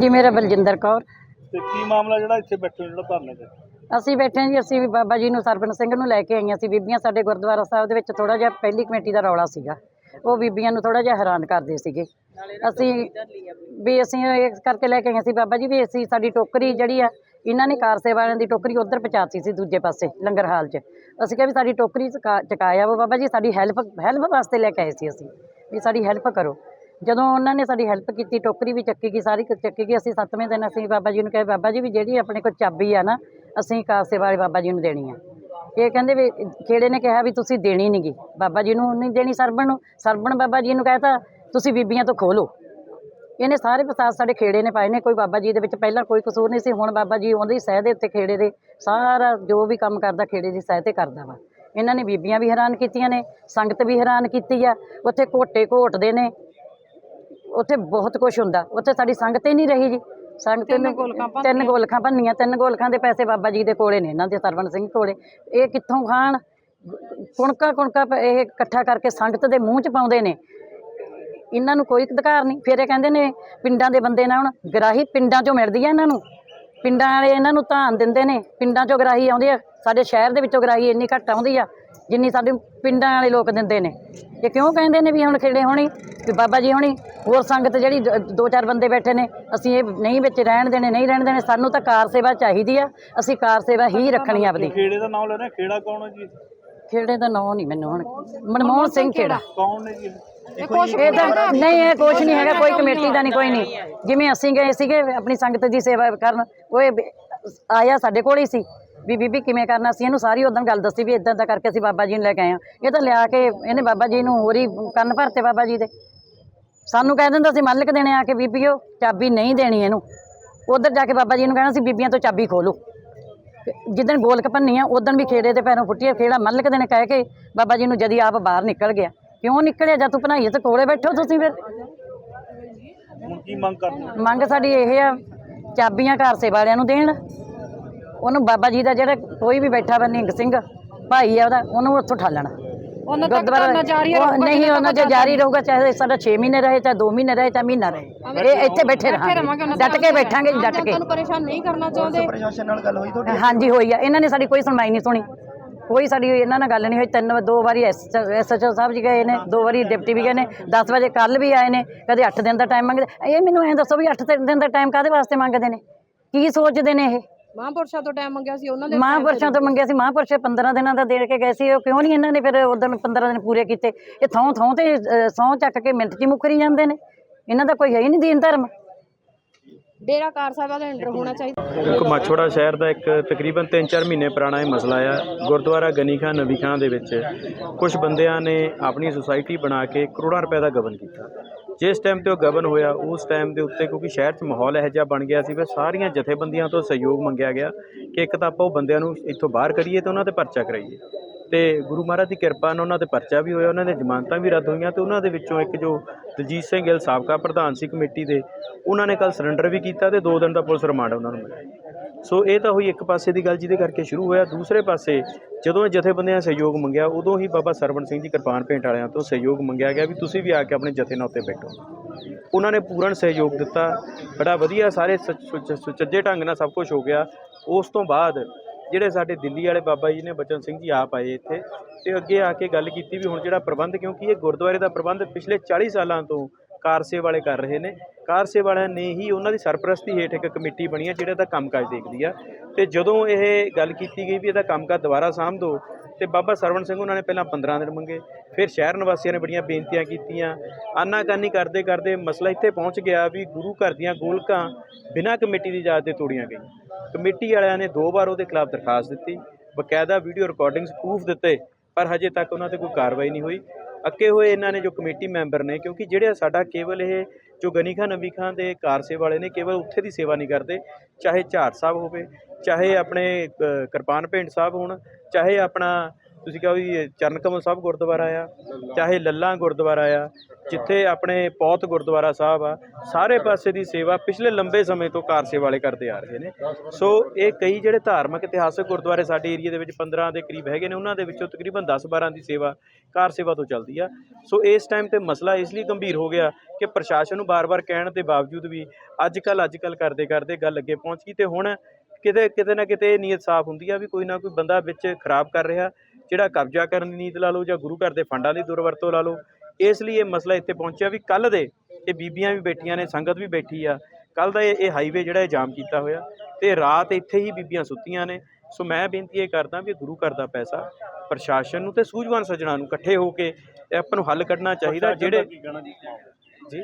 ਜੀ ਮੇਰਾ ਬਲਜਿੰਦਰ ਕੌਰ। ਤੇ ਕੀ ਮਾਮਲਾ ਜਿਹੜਾ ਇੱਥੇ ਬੈਠੇ ਹੋ ਜਿਹੜਾ ਧਰਨੇ ਤੇ? ਅਸੀਂ ਬੈਠੇ ਹਾਂ ਜੀ ਅਸੀਂ ਵੀ ਬਾਬਾ ਜੀ ਨੂੰ ਸਰਪੰਚ ਸਿੰਘ ਨੂੰ ਲੈ ਕੇ ਆਈਆਂ ਸੀ ਬੀਬੀਆਂ ਸਾਡੇ ਗੁਰਦੁਆਰਾ ਸਾਹਿਬ ਦੇ ਵਿੱਚ ਥੋੜਾ ਜਿਹਾ ਪਹਿਲੀ ਕਮੇਟੀ ਦਾ ਰੌਲਾ ਸੀਗਾ। ਉਹ ਬੀਬੀਆਂ ਨੂੰ ਥੋੜਾ ਜਿਹਾ ਹੈਰਾਨ ਕਰਦੇ ਸੀਗੇ। ਅਸੀਂ ਵੀ ਅਸੀਂ ਇਹ ਕਰਕੇ ਲੈ ਕੇ ਆਈਆਂ ਸੀ ਬਾਬਾ ਜੀ ਵੀ ਅਸੀਂ ਸਾਡੀ ਟੋਕਰੀ ਜਿਹੜੀ ਆ ਇਹਨਾਂ ਨੇ ਕਾਰ ਸੇਵਾ ਵਾਲਿਆਂ ਦੀ ਟੋਕਰੀ ਉਧਰ ਪਹੁੰਚਾਤੀ ਸੀ ਦੂਜੇ ਪਾਸੇ ਲੰਗਰ ਹਾਲ 'ਚ। ਅਸੀਂ ਕਿਹਾ ਵੀ ਸਾਡੀ ਟੋਕਰੀ ਚੁਕਾ- ਚੁਕਾਇਆ ਉਹ ਬਾਬਾ ਜੀ ਸਾਡੀ ਹੈਲਪ ਹੈਲਪ ਵਾਸਤੇ ਲੈ ਕੇ ਆਏ ਸੀ ਅਸੀਂ। ਵੀ ਸਾਡੀ ਹੈਲਪ ਕਰੋ। ਜਦੋਂ ਉਹਨਾਂ ਨੇ ਸਾਡੀ ਹੈਲਪ ਕੀਤੀ, ਟੋਕਰੀ ਵੀ ਚੱਕੀ ਗਈ, ਸਾਰੀ ਕੁ ਚੱਕੀ ਗਈ, ਅਸੀਂ ਸੱਤਵੇਂ ਦਿਨ ਅਸੀਂ ਬਾਬਾ ਜੀ ਨੂੰ ਕਿਹਾ, ਬਾਬਾ ਜੀ ਵੀ ਜਿਹੜੀ ਆਪਣੇ ਕੋਲ ਚਾਬੀ ਆ ਨਾ, ਅਸੀਂ ਕਾਸੇ ਵਾਲੇ ਬਾਬਾ ਜੀ ਨੂੰ ਦੇਣੀ ਆ। ਇਹ ਕਹਿੰਦੇ ਵੀ ਖੇੜੇ ਨੇ ਕਿਹਾ ਵੀ ਤੁਸੀਂ ਦੇਣੀ ਨਹੀਂਗੀ ਬਾਬਾ ਜੀ ਨੂੰ ਨਹੀਂ ਦੇਣੀ, ਸਰਬਣ ਨੂੰ, ਸਰਬਣ ਬਾਬਾ ਜੀ ਨੂੰ ਕਹਿਤਾ, ਤੁਸੀਂ ਬੀਬੀਆਂ ਤੋਂ ਖੋਲੋ। ਇਹਨੇ ਸਾਰੇ ਪ੍ਰਸਾਦ ਸਾਡੇ ਖੇੜੇ ਨੇ ਪਾਏ ਨੇ, ਕੋਈ ਬਾਬਾ ਜੀ ਦੇ ਵਿੱਚ ਪਹਿਲਾਂ ਕੋਈ ਕਸੂਰ ਨਹੀਂ ਸੀ, ਹੁਣ ਬਾਬਾ ਜੀ ਉਹਦੀ ਸਹਿ ਦੇ ਉੱਤੇ ਖੇੜੇ ਦੇ, ਸਾਰਾ ਜੋ ਵੀ ਕੰਮ ਕਰਦਾ ਖੇੜੇ ਦੀ ਸਹਿ ਤੇ ਕਰਦਾ ਵਾ। ਇਹਨਾਂ ਨੇ ਬੀਬੀਆਂ ਵੀ ਹੈਰਾਨ ਕੀਤੀਆਂ ਨੇ, ਸੰਗਤ ਵੀ ਹੈਰਾਨ ਕੀਤੀ ਆ, ਉੱਥੇ ਘੋਟੇ ਘੋਟਦੇ ਨੇ ਉੱਥੇ ਬਹੁਤ ਕੁਝ ਹੁੰਦਾ। ਉੱਥੇ ਸਾਡੀ ਸੰਗਤ ਹੀ ਨਹੀਂ ਰਹੀ ਜੀ। ਸੰਗਤ ਨੇ ਤਿੰਨ ਗੋਲਖਾਂ ਭੰਨੀਆਂ। ਤਿੰਨ ਗੋਲਖਾਂ ਦੇ ਪੈਸੇ ਬਾਬਾ ਜੀ ਦੇ ਕੋਲੇ ਨੇ। ਇਹਨਾਂ ਦੇ ਸਰਵਣ ਸਿੰਘ ਕੋਲੇ। ਇਹ ਕਿੱਥੋਂ ਖਾਣ? ਕੁਣਕਾ ਕੁਣਕਾ ਇਹ ਇਕੱਠਾ ਕਰਕੇ ਸੰਗਤ ਦੇ ਮੂੰਹ 'ਚ ਪਾਉਂਦੇ ਨੇ। ਇਹਨਾਂ ਨੂੰ ਕੋਈ ਅਧਿਕਾਰ ਨਹੀਂ। ਫਿਰ ਇਹ ਕਹਿੰਦੇ ਨੇ ਪਿੰਡਾਂ ਦੇ ਬੰਦੇ ਨਾ ਹੁਣ ਗਰਾਹੀ ਪਿੰਡਾਂ 'ਚੋਂ ਮਿਲਦੀ ਆ ਇਹਨਾਂ ਨੂੰ। ਪਿੰਡਾਂ ਵਾਲੇ ਇਹਨਾਂ ਨੂੰ ਧਾਨ ਦਿੰਦੇ ਨੇ। ਪਿੰਡਾਂ 'ਚੋਂ ਗਰਾਹੀ ਆਉਂਦੀ ਆ। ਸਾਡੇ ਸ਼ਹਿਰ ਦੇ ਵਿੱਚੋਂ ਗਰਾਹੀ ਇੰਨੀ ਘੱਟ ਆਉਂਦੀ ਆ ਜਿੰਨੀ ਸਾਡੇ ਪਿੰਡਾਂ ਵਾਲੇ ਲੋਕ ਦਿੰਦੇ ਨੇ। ਇਹ ਕਿਉਂ ਕਹਿੰਦੇ ਨੇ ਵੀ ਹੁਣ ਖੇੜੇ ਹੋਣੀ? ਵੀ ਬਾਬਾ ਜੀ ਹੋਣੀ ਹੋਰ ਸੰਗਤ ਜਿਹੜੀ ਦ- ਚਾਰ ਬੰਦੇ ਬੈਠੇ ਨੇ ਅਸੀਂ ਇਹ ਨਹੀਂ ਵਿੱਚ ਰਹਿਣ ਦੇਣੇ ਨਹੀਂ ਰਹਿਣ ਦੇਣੇ ਸਾਨੂੰ ਤਾਂ ਕਾਰ ਸੇਵਾ ਚਾਹੀਦੀ ਆ ਅਸੀਂ ਕਾਰ ਸੇਵਾ ਹੀ ਰੱਖਣੀ ਆ ਆਪਦੀ। ਖੇੜੇ ਦਾ ਨਾਮ ਲੈ ਰਹੇ ਖੇੜਾ ਕੌਣ ਹੈ ਜੀ? ਖੇੜੇ ਦਾ ਨਾਂ ਨਹੀਂ ਮੈਨੂੰ ਹੁਣ ਮਨਮੋਹਨ ਸਿੰਘ ਖੇੜਾ। ਕੌਣ ਨੇ ਜੀ? ਇਹ? ਇਹ ਤਾਂ ਨਹੀਂ ਇਹ ਕੁਛ ਨਹੀਂ ਹੈਗਾ ਕੋਈ ਕਮੇਟੀ ਦਾ ਨਹੀਂ ਕੋਈ ਨਹੀਂ। ਜਿਵੇਂ ਅਸੀਂ ਗਏ ਸੀਗੇ ਆਪਣੀ ਸੰਗਤ ਦੀ ਸੇਵਾ ਕਰਨ ਉਹ ਆਇਆ ਸਾਡੇ ਕੋਲ ਹੀ ਸੀ। ਵੀ ਬੀਬੀ ਕਿਵੇਂ ਕਰਨਾ ਸੀ ਇਹਨੂੰ ਸਾਰੀ ਉਦੋਂ ਗੱਲ ਦੱਸੀ ਵੀ ਇਦਾਂ ਦਾ ਕਰਕੇ ਅਸੀਂ ਬਾਬਾ ਜੀ ਨੂੰ ਲੈ ਕੇ ਆਏ ਹਾਂ। ਇਹ ਤਾਂ ਲਿਆ ਕੇ ਇਹਨੇ ਬਾਬਾ ਜੀ ਨੂੰ ਹੋਰੀ ਕੰਨ ਭਰਤੇ ਬਾਬਾ ਜੀ ਦੇ। ਸਾਨੂੰ ਕਹਿ ਦਿੰਦਾ ਸੀ ਮੱਲਕ ਦੇਣੇ ਆ ਕੇ ਬੀਬੀਓ ਚਾਬੀ ਨਹੀਂ ਦੇਣੀ ਇਹਨੂੰ। ਉਧਰ ਜਾ ਕੇ ਬਾਬਾ ਜੀ ਨੂੰ ਕਹਿਣਾ ਸੀ ਬੀਬੀਆਂ ਤੋਂ ਚਾਬੀ ਖੋਲੋ ਜਿੱਦਣ ਗੋਲਕ ਭੰਨੀ ਆ ਉਦੋਂ ਵੀ ਖੇੜੇ ਦੇ ਪੈਰੋਂ ਫੁੱਟੀ ਆ ਖੇੜਾ ਮੱਲਕ ਦੇ ਨੇ ਕਹਿ ਕੇ ਬਾਬਾ ਜੀ ਨੂੰ ਜਦੀ ਆਪ ਬਾਹਰ ਨਿਕਲ ਗਿਆ। ਕਿਉਂ ਨਿਕਲਿਆ? ਜਦ ਤੂੰ ਬਣਾਈਏ ਤੇ ਕੋਲੇ ਬੈਠੋ ਤੁਸੀਂ ਫਿਰ। ਕੀ ਮੰਗ ਕਰਦੇ? ਮੰਗ ਸਾਡੀ ਇਹ ਆ ਚਾਬੀਆਂ ਘਰ ਸੇ ਵਾਲਿਆਂ ਨੂੰ ਦੇਣ। ਉਹਨੂੰ ਬਾਬਾ ਜੀ ਦਾ ਜਿਹੜਾ ਕੋਈ ਵੀ ਬੈਠਾ ਨਿੰਗ ਸਿੰਘ ਭਾਈ ਆ ਉਹਦਾ ਉਹਨੂੰ ਉੱਥੋਂ ਠਾਲਣਾ। ਉਹਨਾਂ ਤੱਕ ਗੁਰਦੁਆਰਾ ਧਰਨਾ ਜਾਰੀ ਉਹ ਰਹੂਗਾ ਨਹੀਂ ਉਹਨਾਂ ਚ ਜਾਰੀ ਰਹੂਗਾ ਚਾਹੇ ਸਾਡਾ 6 ਮਹੀਨੇ ਰਹੇ ਚਾਹੇ 2 ਮਹੀਨੇ ਰਹੇ ਚਾਹੇ ਮਹੀਨਾ ਰਹੇ। ਇਹ ਇੱਥੇ ਬੈਠੇ ਰਹਾਂਗੇ। ਡਟ ਕੇ ਬੈਠਾਂਗੇ ਜੀ, ਡਟ ਕੇ। ਤੁਹਾਨੂੰ ਪਰੇਸ਼ਾਨ ਨਹੀਂ ਕਰਨਾ ਚਾਹੁੰਦੇ। ਹਾਂਜੀ ਹੋਈ ਆ। ਇਹਨਾਂ ਨੇ ਸਾਡੀ ਕੋਈ ਸੁਣਵਾਈ ਨਹੀਂ ਸੁਣੀ। ਕੋਈ ਸਾਡੀ ਇਹਨਾਂ ਨਾਲ ਗੱਲ ਨਹੀਂ ਹੋਈ। ਤਿੰਨ ਦੋ ਵਾਰੀ ਐਸਐਚਓ ਸਾਹਿਬ ਜੀ ਗਏ ਨੇ ਦੋ ਵਾਰੀ ਡਿਪਟੀ ਵੀ ਗਏ ਨੇ 10 ਵਜੇ ਕੱਲ ਵੀ ਆਏ ਨੇ ਕਦੇ 8 ਦਿਨ ਦਾ ਟਾਈਮ ਮੰਗਦੇ। ਇਹ ਮੈਨੂੰ ਐਂ ਦੱਸੋ ਵੀ 8 ਦਿਨ ਦਾ ਟਾਈਮ ਕਾਦੇ ਵਾਸਤੇ ਮੰਗਦੇ ਨੇ? ਕੀ ਸੋਚਦੇ ਨੇ ਇਹ? ਮਹਾਂਪੁਰਸ਼ਾਂ ਤੋਂ ਟਾਈਮ ਮੰਗਿਆ ਸੀ ਉਹਨਾਂ ਦੇ ਮਹਾਂਪੁਰਸ਼ਾਂ ਤੋਂ ਮੰਗਿਆ ਸੀ ਮਹਾਂਪੁਰਸ਼ 15 ਦਿਨਾਂ ਦਾ ਦੇ ਕੇ ਗਏ ਸੀ ਉਹ ਕਿਉਂ ਨਹੀਂ ਇਹਨਾਂ ਨੇ ਫਿਰ ਉਦੋਂ 15 ਦਿਨ ਪੂਰੇ ਕੀਤੇ? ਇਹ ਥੋਂ ਥੋਂ ਤੇ ਸੌ ਚੱਕ ਕੇ ਮਿੰਟ 'ਚ ਮੁੱਕਰੀ ਜਾਂਦੇ ਨੇ। ਇਹਨਾਂ ਦਾ ਕੋਈ ਹੈ ਹੀ ਨਹੀਂ ਦੀਨ ਧਰਮ। ਡੇਰਾ ਕਾਰ ਸਾਹਿਬ ਦਾ ਐਂਟਰ ਹੋਣਾ ਚਾਹੀਦਾ। ਇੱਕ ਮਾਛੋੜਾ ਸ਼ਹਿਰ ਦਾ ਇੱਕ ਤਕਰੀਬਨ 3-4 ਮਹੀਨੇ ਪੁਰਾਣਾ ਇਹ ਮਸਲਾ ਆ। ਗੁਰਦੁਆਰਾ ਗਨੀ ਖਾਂ ਨਬੀ ਖਾਂ ਦੇ ਵਿੱਚ ਕੁਝ ਬੰਦਿਆਂ ਨੇ ਆਪਣੀ ਸੁਸਾਇਟੀ ਬਣਾ ਕੇ ਕਰੋੜਾਂ ਰੁਪਏ ਦਾ ਗਬਨ ਕੀਤਾ। ਜਿਸ ਟਾਈਮ ਤੇ ਉਹ ਗਬਨ ਹੋਇਆ, ਉਸ ਟਾਈਮ ਦੇ ਉੱਤੇ ਕਿਉਂਕਿ ਸ਼ਹਿਰ 'ਚ ਮਾਹੌਲ ਇਹੋ ਜਿਹਾ ਬਣ ਗਿਆ ਸੀ, ਫਿਰ ਸਾਰੀਆਂ ਜਥੇਬੰਦੀਆਂ ਤੋਂ ਸਹਿਯੋਗ ਮੰਗਿਆ ਗਿਆ ਕਿ ਇੱਕ ਤਾਂ ਆਪਾਂ ਉਹ ਬੰਦਿਆਂ ਨੂੰ ਇੱਥੋਂ ਬਾਹਰ ਕਰੀਏ ਤੇ ਉਹਨਾਂ ਤੇ ਪਰਚਾ ਕਰਾਈਏ। ਤੇ ਗੁਰੂ ਮਹਾਰਾਜ ਦੀ ਕਿਰਪਾ ਨਾਲ ਉਹਨਾਂ ਤੇ ਪਰਚਾ ਵੀ ਹੋਇਆ, ਉਹਨਾਂ ਦੇ ਜ਼ਮਾਨਤਾਂ ਵੀ ਰੱਦ ਹੋਈਆਂ ਤੇ ਉਹਨਾਂ ਦੇ ਵਿੱਚੋਂ ਇੱਕ ਜੋ ਦਲਜੀਤ ਸਿੰਘ ਗਿੱਲ ਸਾਬਕਾ ਪ੍ਰਧਾਨ ਸੀ ਕਮੇਟੀ ਦੇ, ਉਹਨਾਂ ਨੇ ਕੱਲ ਸਰੈਂਡਰ ਵੀ ਕੀਤਾ ਤੇ 2 ਦਿਨ ਦਾ ਪੁਲਿਸ ਰਿਮਾਂਡ ਉਹਨਾਂ ਨੂੰ ਮਿਲਿਆ। ਸੋ ਇਹ ਤਾਂ ਹੋਈ ਇੱਕ ਪਾਸੇ ਦੀ ਗੱਲ ਜਿਹਦੇ ਕਰਕੇ ਸ਼ੁਰੂ ਹੋਇਆ। ਦੂਸਰੇ ਪਾਸੇ ਜਦੋਂ ਇਹ ਜਥੇਬੰਦੀਆਂ ਸਹਿਯੋਗ ਮੰਗਿਆ, ਉਦੋਂ ਹੀ ਬਾਬਾ ਸਰਵਣ ਸਿੰਘ ਜੀ ਕਿਰਪਾਨ ਭੇਂਟ ਵਾਲਿਆਂ ਤੋਂ ਸਹਿਯੋਗ ਮੰਗਿਆ ਗਿਆ ਵੀ ਤੁਸੀਂ ਵੀ ਆ ਕੇ ਆਪਣੇ ਜਥੇ ਨਾਲ ਉੱਤੇ ਬੈਠੋ। ਉਹਨਾਂ ਨੇ ਪੂਰਨ ਸਹਿਯੋਗ ਦਿੱਤਾ। ਬੜਾ ਵਧੀਆ ਸਾਰੇ ਸੁਚ- ਸੁਚੱਜੇ ਢੰਗ ਨਾਲ ਸਭ ਕੁਝ ਹੋ ਗਿਆ। ਉਸ ਤੋਂ ਬਾਅਦ ਜਿਹੜੇ ਸਾਡੇ ਦਿੱਲੀ ਵਾਲੇ ਬਾਬਾ ਜੀ ਨੇ, ਬਚਨ ਸਿੰਘ ਜੀ ਆਪ ਆਏ ਇੱਥੇ ਤੇ ਅੱਗੇ ਆ ਕੇ ਗੱਲ ਕੀਤੀ ਵੀ ਹੁਣ ਜਿਹੜਾ ਪ੍ਰਬੰਧ, ਕਿਉਂਕਿ ਇਹ ਗੁਰਦੁਆਰੇ ਦਾ ਪ੍ਰਬੰਧ ਪਿਛਲੇ 40 ਸਾਲਾਂ ਤੋਂ ਕਾਰਸੇ ਵਾਲੇ ਕਰ ਰਹੇ ਨੇ। ਕਾਰਸੇ ਵਾਲਿਆਂ ਨੇ ਹੀ ਉਹਨਾਂ ਦੀ ਸਰਪ੍ਰਸਤੀ ਹੇਠ ਇੱਕ ਕਮੇਟੀ ਬਣੀ ਹੈ, ਜਿਹੜਾ ਦਾ ਕੰਮਕਾਜ ਦੇਖਦੀ ਆ। ਤੇ ਜਦੋਂ ਇਹ ਗੱਲ ਕੀਤੀ ਗਈ ਵੀ ਇਹਦਾ ਕੰਮਕਾਜ ਦੁਬਾਰਾ ਸਾਂਭ ਦਿਓ ਤੇ ਬਾਬਾ ਸਰਵਣ ਸਿੰਘ ਉਹਨਾਂ ਨੇ ਪਹਿਲਾਂ 15 ਦਿਨ ਮੰਗੇ, ਫਿਰ ਸ਼ਹਿਰ ਨਿਵਾਸੀਆਂ ਨੇ ਬੜੀਆਂ ਬੇਨਤੀਆਂ ਕੀਤੀਆਂ। ਆਨਾਕਾਨੀ ਕਰਦੇ ਕਰਦੇ ਮਸਲਾ ਇੱਥੇ ਪਹੁੰਚ ਗਿਆ ਵੀ ਗੁਰੂ ਘਰ ਦੀਆਂ ਗੋਲਕਾਂ ਬਿਨਾਂ ਕਮੇਟੀ ਦੀ ਇਜਾਜ਼ਤ ਦੇ ਤੋੜੀਆਂ ਗਈਆਂ। ਕਮੇਟੀ ਵਾਲਿਆਂ ਨੇ ਦੋ ਵਾਰ ਉਹਦੇ ਖਿਲਾਫ ਦਰਖਾਸਤ ਦਿੱਤੀ, ਬਕਾਇਦਾ ਵੀਡੀਓ ਰਿਕਾਰਡਿੰਗਸ ਪ੍ਰੂਫ ਦਿੱਤੇ, ਪਰ ਹਜੇ ਤੱਕ ਉਹਨਾਂ ਤੇ ਕੋਈ ਕਾਰਵਾਈ ਨਹੀਂ ਹੋਈ। ਅੱਕੇ ਹੋਏ ਇਹਨਾਂ ਨੇ ਜੋ ਕਮੇਟੀ ਮੈਂਬਰ ਨੇ, ਕਿਉਂਕਿ ਜਿਹੜੇ ਸਾਡਾ ਕੇਵਲ ਇਹ ਜੋ ਗਨੀ ਖਾਨ ਨਬੀ ਖਾਨ ਦੇ ਕਾਰਸੇ ਵਾਲੇ ਨੇ, ਕੇਵਲ ਉੱਥੇ ਦੀ ਸੇਵਾ ਨਹੀਂ ਕਰਦੇ, ਚਾਹੇ ਝਾੜ ਸਾਹਿਬ ਹੋਵੇ, ਚਾਹੇ ਆਪਣੇ ਕਿਰਪਾਨ ਭੇਂਟ ਸਾਹਿਬ ਹੋਣ, ਚਾਹੇ ਆਪਣਾ ਤੁਸੀਂ ਕਹੋ ਵੀ ਚਰਨ ਕਮਲ ਸਾਹਿਬ ਗੁਰਦੁਆਰਾ ਆ, ਚਾਹੇ ਲੱਲਾ ਗੁਰਦੁਆਰਾ ਆ, ਜਿੱਥੇ ਆਪਣੇ ਪੌਤ ਗੁਰਦੁਆਰਾ ਸਾਹਿਬ ਆ, ਸਾਰੇ ਪਾਸੇ ਦੀ ਸੇਵਾ ਪਿਛਲੇ ਲੰਬੇ ਸਮੇਂ ਤੋਂ ਕਾਰ ਸੇਵਾ ਵਾਲੇ ਕਰਦੇ ਆ ਰਹੇ ਨੇ। ਸੋ ਇਹ ਕਈ ਜਿਹੜੇ ਧਾਰਮਿਕ ਇਤਿਹਾਸਕ ਗੁਰਦੁਆਰੇ ਸਾਡੇ ਏਰੀਆ ਦੇ ਵਿੱਚ 15 ਦੇ ਕਰੀਬ ਹੈਗੇ ਨੇ, ਉਹਨਾਂ ਦੇ ਵਿੱਚੋਂ ਤਕਰੀਬਨ 10-12 ਦੀ ਸੇਵਾ ਕਾਰ ਸੇਵਾ ਤੋਂ ਚੱਲਦੀ ਆ। ਸੋ ਇਸ ਟਾਈਮ ਤੇ ਮਸਲਾ ਇਸ ਲਈ ਗੰਭੀਰ ਹੋ ਗਿਆ ਕਿ ਪ੍ਰਸ਼ਾਸਨ ਨੂੰ ਬਾਰ-ਬਾਰ ਕਹਿਣ ਦੇ ਬਾਵਜੂਦ ਵੀ ਅੱਜ ਕੱਲ ਅੱਜ ਕੱਲ ਕਰਦੇ ਕਰਦੇ ਗੱਲ ਅੱਗੇ ਪਹੁੰਚ ਗਈ ਤੇ ਹੁਣ ਕਿਤੇ ਕਿਤੇ ਨਾ ਕਿਤੇ ਇਹ ਨੀਅਤ ਸਾਫ਼ ਹੁੰਦੀ ਆ ਵੀ ਕੋਈ ਨਾ ਕੋਈ ਬੰਦਾ ਵਿੱਚ ਖਰਾਬ ਕਰ ਰਿਹਾ। ਜਿਹੜਾ ਕਬਜ਼ਾ ਕਰਨ ਦੀ ਨੀਤ ਲਾ ਲਓ ਜਾਂ ਗੁਰੂ ਘਰ ਦੇ ਫੰਡਾਂ ਦੀ ਦੁਰਵਰਤੋਂ ਲਾ ਲਓ ਇਸ ਲਈ ਇਹ ਮਸਲਾ ਇੱਥੇ ਪਹੁੰਚਿਆ ਵੀ ਕੱਲ ਦੇ ਇਹ ਬੀਬੀਆਂ ਵੀ ਬੈਠੀਆਂ ਨੇ ਸੰਗਤ ਵੀ ਬੈਠੀ ਆ। ਕੱਲ ਦਾ ਇਹ ਹਾਈਵੇ ਜਿਹੜਾ ਇਹ ਜਾਮ ਕੀਤਾ ਹੋਇਆ ਤੇ ਰਾਤ ਇੱਥੇ ਹੀ ਬੀਬੀਆਂ ਸੁੱਤੀਆਂ ਨੇ। ਸੋ ਮੈਂ ਬੇਨਤੀ ਇਹ ਕਰਦਾ ਵੀ ਗੁਰੂ ਘਰ ਦਾ ਪੈਸਾ ਪ੍ਰਸ਼ਾਸਨ ਨੂੰ ਤੇ ਸੂਝਵਾਨ ਸੱਜਣਾ ਨੂੰ ਇਕੱਠੇ ਹੋ ਕੇ ਆਪਾਂ ਨੂੰ ਹੱਲ ਕੱਢਣਾ ਚਾਹੀਦਾ ਜਿਹੜੇ? ਜੀ?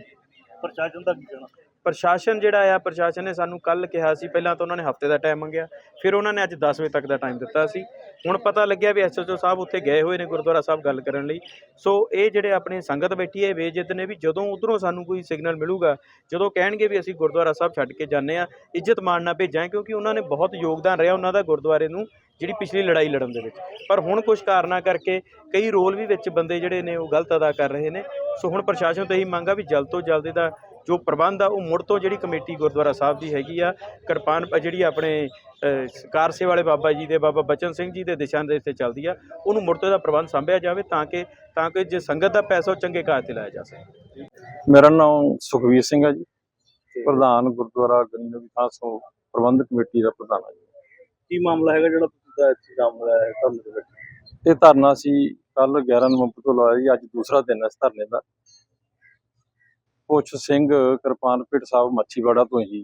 ਪ੍ਰਸ਼ਾਸਨ ਦਾ ਕੀ ਕਹਿਣਾ? ਪ੍ਰਸ਼ਾਸਨ ਜਿਹੜਾ ਆ, ਪ੍ਰਸ਼ਾਸਨ ਨੇ ਸਾਨੂੰ ਕੱਲ ਕਿਹਾ ਸੀ, ਪਹਿਲਾਂ ਤਾਂ ਉਹਨਾਂ ਨੇ ਹਫ਼ਤੇ ਦਾ ਟਾਈਮ ਮੰਗਿਆ, ਫਿਰ ਉਹਨਾਂ ਨੇ ਅੱਜ 10 ਵਜੇ ਤੱਕ ਦਾ ਟਾਈਮ ਦਿੱਤਾ ਸੀ। ਹੁਣ ਪਤਾ ਲੱਗਿਆ ਵੀ ਐਸਐਚਓ ਸਾਹਿਬ ਉੱਥੇ ਗਏ ਹੋਏ ਨੇ ਗੁਰਦੁਆਰਾ ਸਾਹਿਬ ਗੱਲ ਕਰਨ ਲਈ। ਸੋ ਇਹ ਜਿਹੜੇ ਆਪਣੇ ਸੰਗਤ ਬੈਠੀ ਹੈ ਬੇਇੱਜ਼ਤ ਨੇ ਵੀ ਜਦੋਂ ਉਧਰੋਂ ਸਾਨੂੰ ਕੋਈ ਸਿਗਨਲ ਮਿਲੂਗਾ, ਜਦੋਂ ਕਹਿਣਗੇ ਵੀ ਅਸੀਂ ਗੁਰਦੁਆਰਾ ਸਾਹਿਬ ਛੱਡ ਕੇ ਜਾਂਦੇ ਆ ਇੱਜ਼ਤ ਮਾਣ ਨਾਲ ਭੇਜਾਂ, ਕਿਉਂਕਿ ਉਹਨਾਂ ਨੇ ਬਹੁਤ ਯੋਗਦਾਨ ਰਿਹਾ ਉਹਨਾਂ ਦਾ ਗੁਰਦੁਆਰੇ ਨੂੰ, ਜਿਹੜੀ ਪਿਛਲੀ ਲੜਾਈ ਲੜਨ ਦੇ ਵਿੱਚ। ਪਰ ਹੁਣ ਕੁਝ ਕਾਰਨਾਂ ਕਰਕੇ ਕਈ ਰੋਲ ਵੀ ਵਿੱਚ ਬੰਦੇ ਜਿਹੜੇ ਨੇ ਉਹ ਗਲਤ ਅਦਾ ਕਰ ਰਹੇ ਨੇ। ਸੋ ਹੁਣ ਪ੍ਰਸ਼ਾਸਨ ਤੋਂ ਇਹੀ ਮੰਗ ਆ ਵੀ ਜਲਦ ਤੋਂ ਜਲਦ ਇਹਦਾ ਜੋ ਪ੍ਰਬੰਧ ਆ ਉਹ ਮੁੜ ਤੋਂ ਜਿਹੜੀ ਕਮੇਟੀ ਗੁਰਦੁਆਰਾ ਸਾਹਿਬ ਦੀ ਹੈਗੀ ਆ ਕਿਰਪਾਨ ਜਿਹੜੀ ਆਪਣੇ ਕਾਰ ਵਾਲੇ ਬਾਬਾ ਜੀ ਦੇ ਬਾਬਾ ਬਚਨ ਸਿੰਘ ਜੀ ਦੇ ਦਿਸ਼ਾ ਦੇ ਤੇ ਚੱਲਦੀ ਆ ਉਹਨੂੰ ਮੁੜ ਤੋਂ ਇਹਦਾ ਪ੍ਰਬੰਧ ਸੰਭਿਆ ਜਾਵੇ ਤਾਂ ਕਿ ਤਾਂ ਕਿ ਜੇ ਸੰਗਤ ਦਾ ਪੈਸਾ ਉਹ ਚੰਗੇ ਕਾਜ ਤੇ ਲਾਇਆ ਜਾ ਸਕੇ। ਮੇਰਾ ਨਾਮ ਸੁਖਵੀਰ ਸਿੰਘ ਹੈ ਜੀ ਪ੍ਰਧਾਨ ਗੁਰਦੁਆਰਾ ਗੰਨਵੀ ਖਾਸੋਂ ਪ੍ਰਬੰਧਕ ਕਮੇਟੀ ਦਾ ਪ੍ਰਧਾਨ ਹਾਂ ਜੀ। ਕੀ ਮਾਮਲਾ ਹੈਗਾ ਜਿਹੜਾ ਤੁਸੀਂ ਦਾ ਲਗਾਇਆ ਹੈ ਦੇ ਵਿੱਚ? ਇਹ ਧਰਨਾ ਸੀ ਕੱਲ 11 ਨਵੰਬਰ ਤੋਂ ਲਾਇਆ ਜੀ ਅੱਜ ਦੂਸਰਾ ਦਿਨ ਹੈ ਇਸ ਧਰਨੇ ਦਾ। ਪੁੱਛ ਸਿੰਘ ਕਿਰਪਾਨਪਿਟ ਸਾਹਿਬ ਮੱਛੀਵਾੜਾ ਤੋਂ ਹੀ